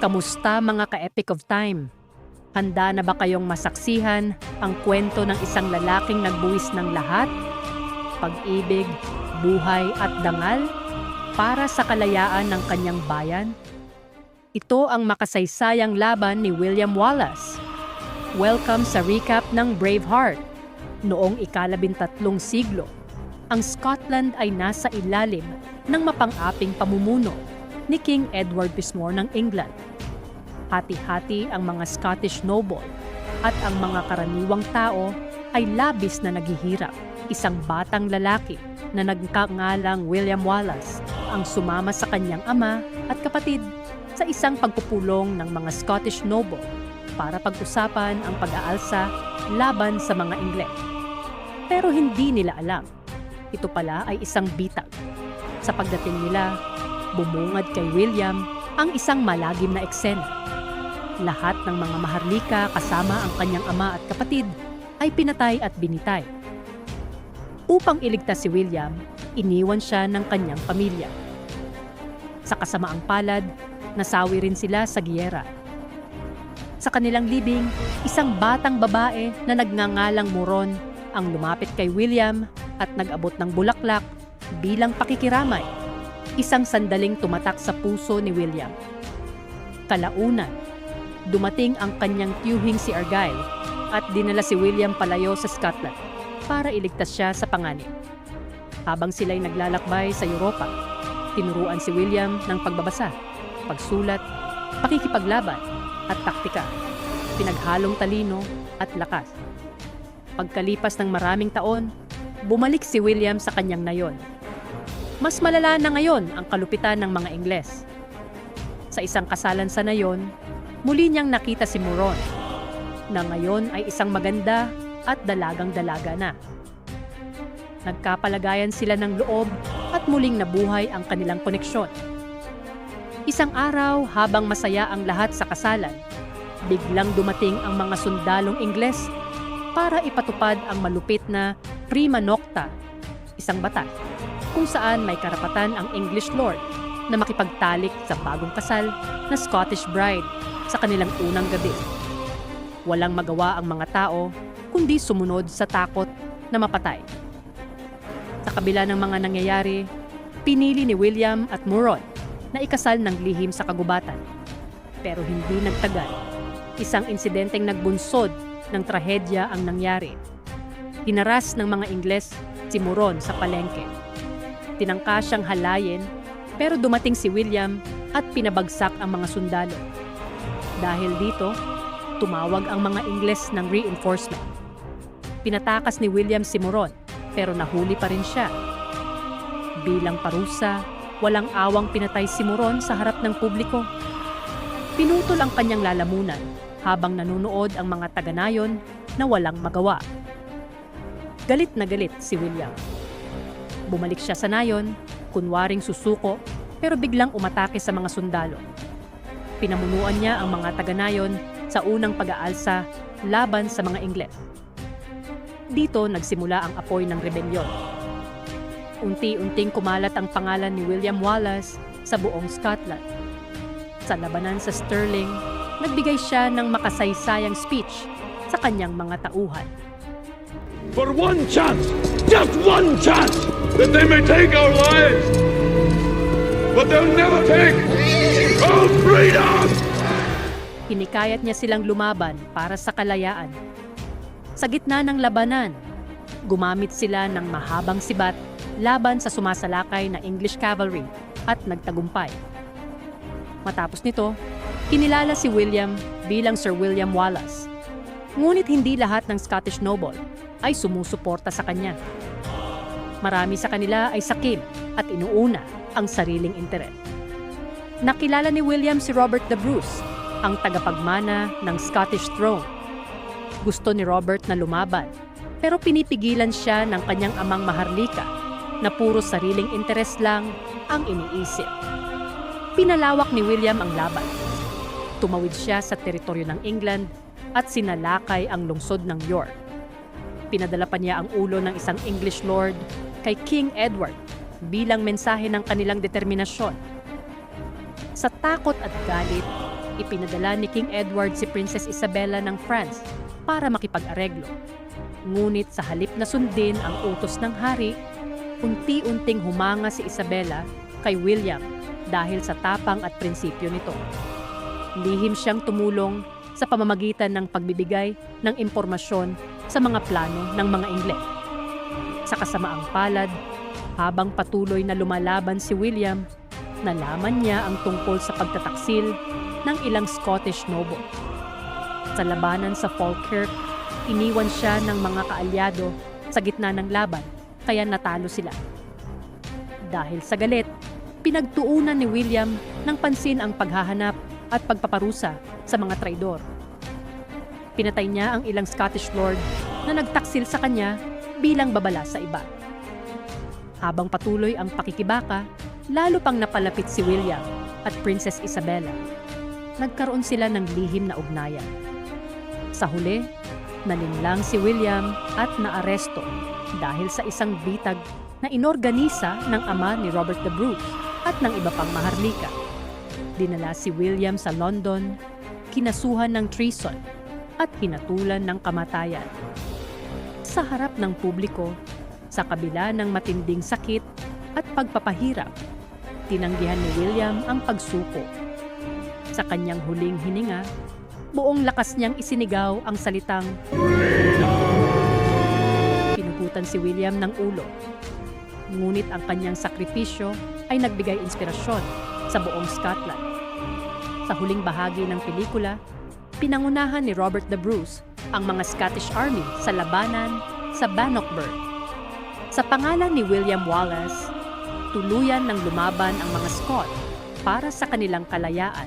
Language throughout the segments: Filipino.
Kamusta mga ka-epic of time? Handa na ba kayong masaksihan ang kwento ng isang lalaking nagbuwis ng lahat? Pag-ibig, buhay at dangal para sa kalayaan ng kanyang bayan? Ito ang makasaysayang laban ni William Wallace. Welcome sa recap ng Braveheart. Noong ikalabintatlong siglo, ang Scotland ay nasa ilalim ng mapang-aping pamumuno ni King Edward Pismore ng England. Hati-hati ang mga Scottish noble at ang mga karaniwang tao ay labis na naghihirap. Isang batang lalaki na nagkangalang William Wallace ang sumama sa kanyang ama at kapatid sa isang pagpupulong ng mga Scottish noble para pag-usapan ang pag-aalsa laban sa mga Ingles. Pero hindi nila alam, ito pala ay isang bitag. Sa pagdating nila, bumungad kay William ang isang malagim na eksena. Lahat ng mga maharlika kasama ang kanyang ama at kapatid ay pinatay at binitay. Upang iligtas si William, iniwan siya ng kanyang pamilya. Sa kasamaang palad, nasawi rin sila sa giyera. Sa kanilang libing, isang batang babae na nagngangalang Moron ang lumapit kay William at nag-abot ng bulaklak bilang pakikiramay. Isang sandaling tumatak sa puso ni William. Kalaunan, dumating ang kanyang tiyuhing si Argyle at dinala si William palayo sa Scotland para iligtas siya sa panganib. Habang sila'y naglalakbay sa Europa, tinuruan si William ng pagbabasa, pagsulat, pakikipaglaban at taktika, pinaghalong talino at lakas. Pagkalipas ng maraming taon, bumalik si William sa kanyang nayon. Mas malala na ngayon ang kalupitan ng mga Ingles. Sa isang kasalan sa nayon, muli niyang nakita si Muron, na ngayon ay isang maganda at dalagang dalaga na. Nagkapalagayan sila ng loob at muling nabuhay ang kanilang koneksyon. Isang araw habang masaya ang lahat sa kasalan, biglang dumating ang mga sundalong Ingles para ipatupad ang malupit na prima nocta, isang batas kung saan may karapatan ang English lord na makipagtalik sa bagong kasal na Scottish bride sa kanilang unang gabi. Walang magawa ang mga tao kundi sumunod sa takot na mapatay. Sa kabila ng mga nangyayari, pinili ni William at Muron na ikasal ng lihim sa kagubatan. Pero hindi nagtagal. Isang insidenteng nagbunsod ng trahedya ang nangyari. Hinaras ng mga Ingles si Muron sa palengke. Tinangka siyang halayin pero dumating si William at pinabagsak ang mga sundalo. Dahil dito, tumawag ang mga Ingles ng reinforcement. Pinatakas ni William si Muron pero nahuli pa rin siya. Bilang parusa, walang awang pinatay si Muron sa harap ng publiko. Pinutol ang kanyang lalamunan habang nanunood ang mga taga-nayon na walang magawa. Galit na galit si William. Bumalik siya sa nayon, kunwaring susuko, pero biglang umatake sa mga sundalo. Pinamunuan niya ang mga taga-nayon sa unang pag-aalsa laban sa mga Ingles. Dito nagsimula ang apoy ng rebelyon. Unti-unting kumalat ang pangalan ni William Wallace sa buong Scotland. Sa labanan sa Stirling, nagbigay siya ng makasaysayang speech sa kanyang mga tauhan. For one chance, just one chance, that they may take our lives. But they'll never take our freedom! Hinikayat niya silang lumaban para sa kalayaan. Sa gitna ng labanan, gumamit sila ng mahabang sibat laban sa sumasalakay na English cavalry at nagtagumpay. Matapos nito, kinilala si William bilang Sir William Wallace. Ngunit hindi lahat ng Scottish noble ay sumusuporta sa kanya. Marami sa kanila ay sakil at inuuna ang sariling interes. Nakilala ni William si Robert the Bruce, ang tagapagmana ng Scottish throne. Gusto ni Robert na lumaban, pero pinipigilan siya ng kanyang amang maharlika na puro sariling interes lang ang iniisip. Pinalawak ni William ang laban. Tumawid siya sa teritoryo ng England at sinalakay ang lungsod ng York. Pinadala pa niya ang ulo ng isang English lord kay King Edward bilang mensahe ng kanilang determinasyon. Sa takot at galit, ipinadala ni King Edward si Princess Isabella ng France para makipag-areglo. Ngunit sa halip na sundin ang utos ng hari, unti-unting humanga si Isabella kay William dahil sa tapang at prinsipyo nito. Lihim siyang tumulong sa pamamagitan ng pagbibigay ng impormasyon sa mga plano ng mga Ingles. Sa kasamaang palad, habang patuloy na lumalaban si William, nalaman niya ang tungkol sa pagtataksil ng ilang Scottish noble. Sa labanan sa Falkirk, iniwan siya ng mga kaalyado sa gitna ng laban kaya natalo sila. Dahil sa galit, pinagtuunan ni William ng pansin ang paghahanap at pagpaparusa sa mga traidor. Pinatay niya ang ilang Scottish lord na nagtaksil sa kanya bilang babala sa iba. Habang patuloy ang pakikibaka, lalo pang napalapit si William at Princess Isabella. Nagkaroon sila ng lihim na ugnayan. Sa huli, nalinlang si William at naaresto dahil sa isang bitag na inorganisa ng ama ni Robert the Bruce at ng iba pang maharlika. Dinala si William sa London, kinasuhan ng treason at hinatulan ng kamatayan. Sa harap ng publiko, sa kabila ng matinding sakit at pagpapahirap, tinanggihan ni William ang pagsuko. Sa kanyang huling hininga, buong lakas niyang isinigaw ang salitang Pinugutan si William ng ulo. Ngunit ang kanyang sakripisyo ay nagbigay inspirasyon sa buong Scotland. Sa huling bahagi ng pelikula, pinangunahan ni Robert the Bruce ang mga Scottish Army sa labanan sa Bannockburn. Sa pangalan ni William Wallace, tuluyan ng lumaban ang mga Scot para sa kanilang kalayaan.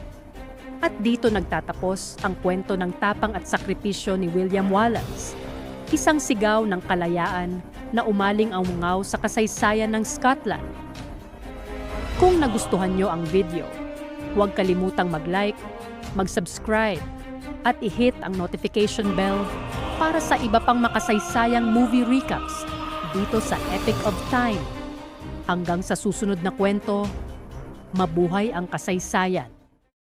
At dito nagtatapos ang kwento ng tapang at sakripisyo ni William Wallace, isang sigaw ng kalayaan na umaling ang mungaw sa kasaysayan ng Scotland. Kung nagustuhan nyo ang video, huwag kalimutang mag-like, mag-subscribe, at i-hit ang notification bell para sa iba pang makasaysayang movie recaps dito sa Epic of Time. Hanggang sa susunod na kwento, mabuhay ang kasaysayan.